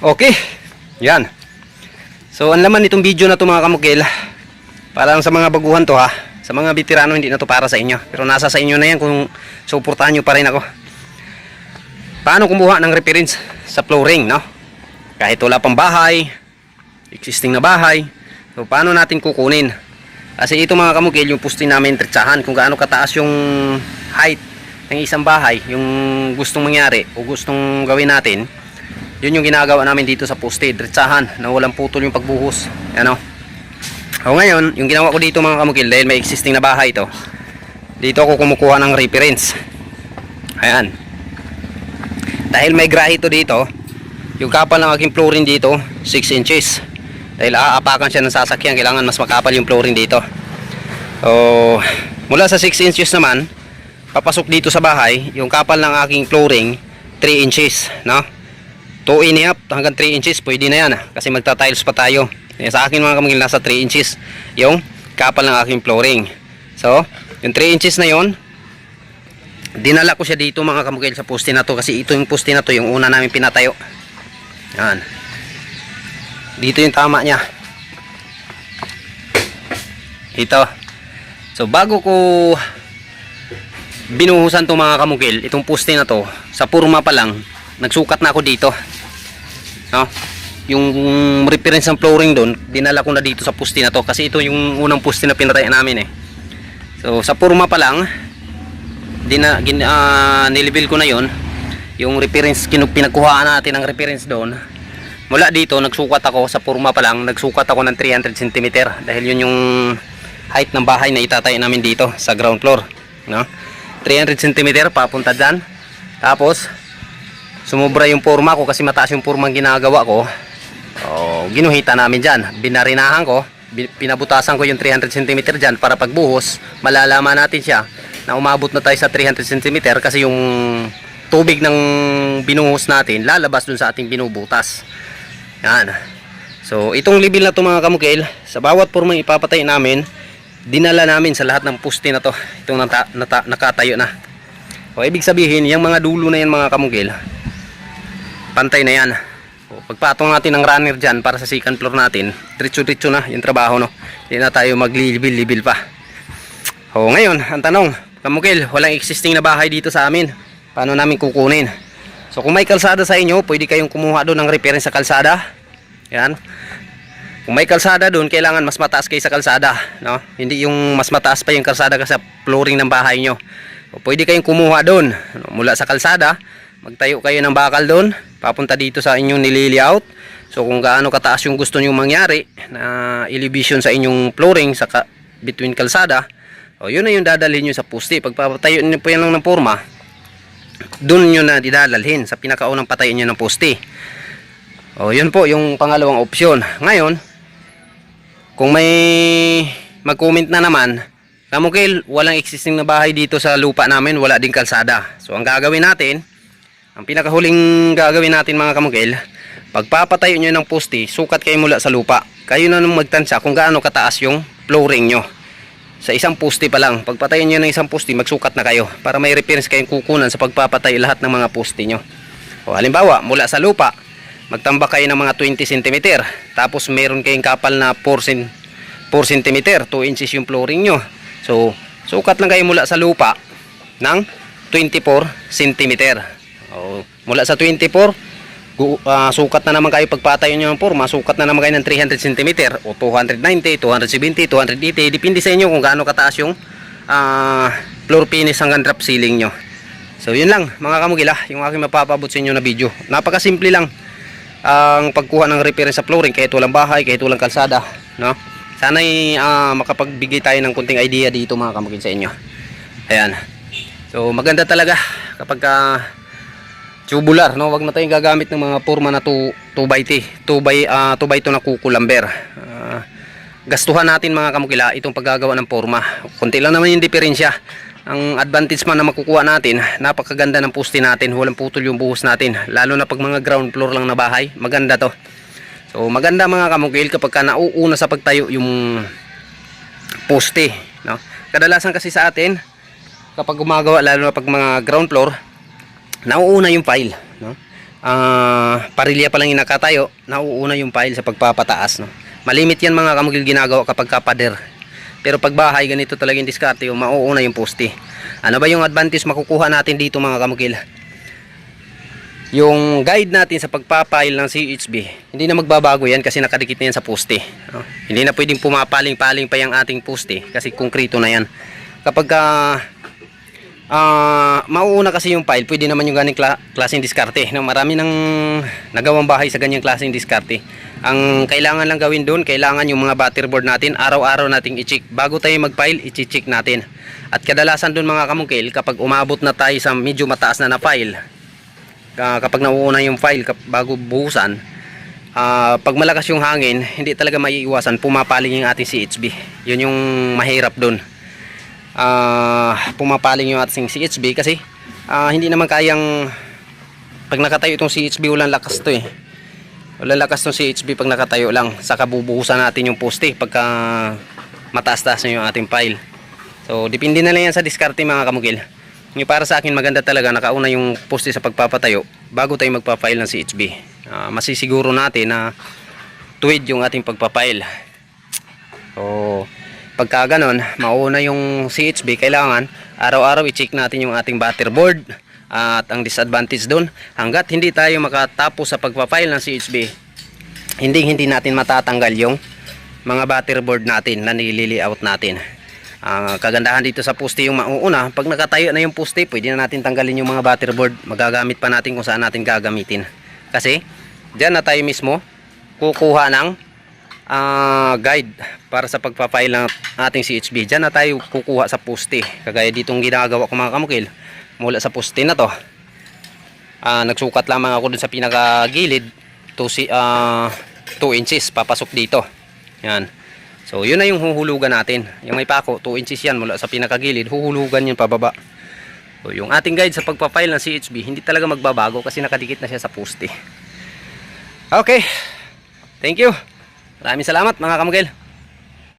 Okay. Yan. So, ang laman nitong video na to mga kamukil, parang sa mga baguhan to ha. Sa mga veterano, hindi na to para sa inyo. Pero nasa sa inyo na yan kung suportahan nyo pa rin ako. Paano kumuha ng reference sa flooring, no? Kahit wala pang bahay, existing na bahay. So, paano natin kukunin? Kasi ito mga kamukil, yung pusti namin tritsahan kung gaano kataas yung height ng isang bahay, yung gustong mangyari o gustong gawin natin, yun yung ginagawa namin dito sa poste, dretsahan, na walang putol yung pagbuhos. Ano? O ngayon, yung ginawa ko dito mga kamukil, dahil may existing na bahay ito, dito ako kumukuha ng reference. Ayan. Dahil may grahe ito dito, yung kapal ng aking flooring dito, 6 inches. Dahil aapakan siya ng sasakyan, kailangan mas makapal yung flooring dito. O, mula sa 6 inches naman, papasok dito sa bahay, yung kapal ng aking flooring, 3 inches, no? 2 and a half hanggang 3 inches, pwede na yan, ah, kasi magta-tiles pa tayo. Eh, Sa akin mga kamagil, nasa 3 inches, yung kapal ng aking flooring. So, yung 3 inches na yon dinala ko siya dito mga kamagil sa poste na to, kasi ito yung poste na to, yung una namin pinatayo. Yan. Dito yung tama niya. Ito. So, bago ko binuhusan to mga kamugil, itong poste na to, sa purma pa lang, nagsukat na ako dito. No? Yung reference ng flooring doon, dinala ko na dito sa poste na to kasi ito yung unang poste na pinatayan namin eh. So sa purma pa lang, dina, gin, ah, nilibel ko na yon yung reference, pinagkuhaan natin ng reference doon. Mula dito, nagsukat ako sa purma pa lang, nagsukat ako ng 300 cm dahil yun yung height ng bahay na itatay namin dito sa ground floor. No? 300 cm papunta dyan. Tapos, sumubra yung forma ko kasi mataas yung forma ginagawa ko. Oh, ginuhita namin dyan. Binarinahan ko, pinabutasan ko yung 300 cm dyan para pagbuhos, malalaman natin siya na umabot na tayo sa 300 cm kasi yung tubig ng binuhos natin lalabas dun sa ating binubutas. Yan. So, itong level na to mga kamukil, sa bawat formang ipapatay namin, dinala namin sa lahat ng puste na to. Itong nata, nata, nakatayo na. O, ibig sabihin, yung mga dulo na yan mga kamukil, pantay na yan. O, pagpatong natin ng runner dyan para sa second floor natin, diretso-diretso na yung trabaho, no? Hindi na tayo maglibil-libil pa. O, ngayon, ang tanong, kamukil, walang existing na bahay dito sa amin. Paano namin kukunin? So, kung may kalsada sa inyo, pwede kayong kumuha doon ng reference sa kalsada. Yan. Kung may kalsada doon, kailangan mas mataas kayo sa kalsada, no? Hindi yung mas mataas pa yung kalsada kasi flooring ng bahay nyo. O, pwede kayong kumuha doon ano, mula sa kalsada, magtayo kayo ng bakal doon, papunta dito sa inyong nililiaut. So kung gaano kataas yung gusto niyo mangyari na elevation sa inyong flooring sa between kalsada, o yun na yung dadalhin niyo sa poste. Pagpapatayo niyo po yan lang ng forma, doon nyo na didadalhin sa pinakaunang patayin nyo ng poste. O yun po yung pangalawang opsyon. Ngayon, kung may mag-comment na naman, Kamukil, walang existing na bahay dito sa lupa namin, wala ding kalsada. So ang gagawin natin, ang pinakahuling gagawin natin mga kamukil, pagpapatayo nyo ng poste, sukat kayo mula sa lupa. Kayo na nung magtansya kung gaano kataas yung flooring nyo. Sa isang poste pa lang, pagpatayo nyo ng isang poste, magsukat na kayo para may reference kayong kukunan sa pagpapatay lahat ng mga poste nyo. O halimbawa, mula sa lupa, magtambak kayo ng mga 20 cm, tapos meron kayong kapal na 4 cm, 4 cm, 2 inches yung flooring nyo. So, sukat lang kayo mula sa lupa ng 24 cm. O, mula sa 24, gu- ah, sukat na naman kayo pagpatayo nyo ng forma, sukat na naman kayo ng 300 cm o 290, 270, 280, depende sa inyo kung gaano kataas yung ah, floor finish hanggang drop ceiling nyo. So yun lang mga kamugila, yung aking mapapabot sa inyo na video. Napakasimple lang ang pagkuha ng reference sa flooring kahit walang bahay, kahit walang kalsada, no? Sana'y ah, makapagbigay tayo ng kunting idea dito mga kamugil sa inyo. Ayan. So maganda talaga kapag ah, tubular, no? Wag na tayong gagamit ng mga forma na 2 2 by 2 2 by ah, 2 by 2 na kukulamber. Ah, gastuhan natin mga kamukila itong paggagawa ng forma. Kunti lang naman yung diferensya. Ang advantage man na makukuha natin, napakaganda ng poste natin, walang putol yung buhos natin. Lalo na pag mga ground floor lang na bahay, maganda to. So maganda mga kamukil kapag ka nauuna sa pagtayo yung poste. No? Kadalasan kasi sa atin, kapag gumagawa lalo na pag mga ground floor, nauuna yung file. No? ah parilya pa lang yung nakatayo, nauuna yung pile sa pagpapataas. No? Malimit yan mga kamugil ginagawa kapag kapader. Pero pag bahay, ganito talaga yung diskarte, yung mauuna yung poste. Ano ba yung advantage makukuha natin dito mga kamugil? Yung guide natin sa pagpapile ng CHB, hindi na magbabago yan kasi nakadikit na yan sa poste. no? Hindi na pwedeng pumapaling-paling pa yung ating poste kasi konkrito na yan. Kapag ka, ah, mauuna kasi yung pile, pwede naman yung ganing kla- klaseng diskarte. No? Marami nang nagawang bahay sa ganyang klaseng diskarte. Ang kailangan lang gawin doon, kailangan yung mga butterboard natin, araw-araw nating i-check. Bago tayo mag-file, i-check natin. At kadalasan doon mga kamungkil, kapag umabot na tayo sa medyo mataas na na file, Ah, kapag nauuna yung file bago buhusan ah, pag malakas yung hangin hindi talaga maiiwasan pumapaling yung ating CHB yun yung mahirap dun Ah, pumapaling yung ating CHB kasi ah, hindi naman kayang pag nakatayo itong CHB walang lakas to eh walang lakas tong CHB pag nakatayo lang saka bubuhusan natin yung poste pagka mataas-taas na yung ating file so depende na lang yan sa diskarte mga kamugil yung para sa akin maganda talaga nakauna yung poste sa pagpapatayo bago tayo magpa-file ng CHB. Ah, masisiguro natin na tuwid yung ating pagpa-file. So, pagka ganon, mauna yung CHB, kailangan araw-araw i-check natin yung ating butterboard at ang disadvantage doon, hanggat hindi tayo makatapos sa pagpa-file ng CHB, hindi hindi natin matatanggal yung mga butterboard natin na nilili-out natin. Ang kagandahan dito sa poste yung mauuna, pag nakatayo na yung poste, pwede na natin tanggalin yung mga butterboard. Magagamit pa natin kung saan natin gagamitin. Kasi, dyan na tayo mismo kukuha ng ah, guide para sa pagpapile ng ating CHB. Dyan na tayo kukuha sa poste. Kagaya ditong ginagawa ko mga kamukil. Mula sa poste na to. Ah, nagsukat lamang ako dun sa pinakagilid. 2 si, ah, 2 inches papasok dito. Yan. So, yun na yung huhulugan natin. Yung may pako, 2 inches yan mula sa pinakagilid. Huhulugan yun pababa. So, yung ating guide sa pagpapile ng CHB, hindi talaga magbabago kasi nakadikit na siya sa poste. Okay. Thank you. Maraming salamat mga kamugil.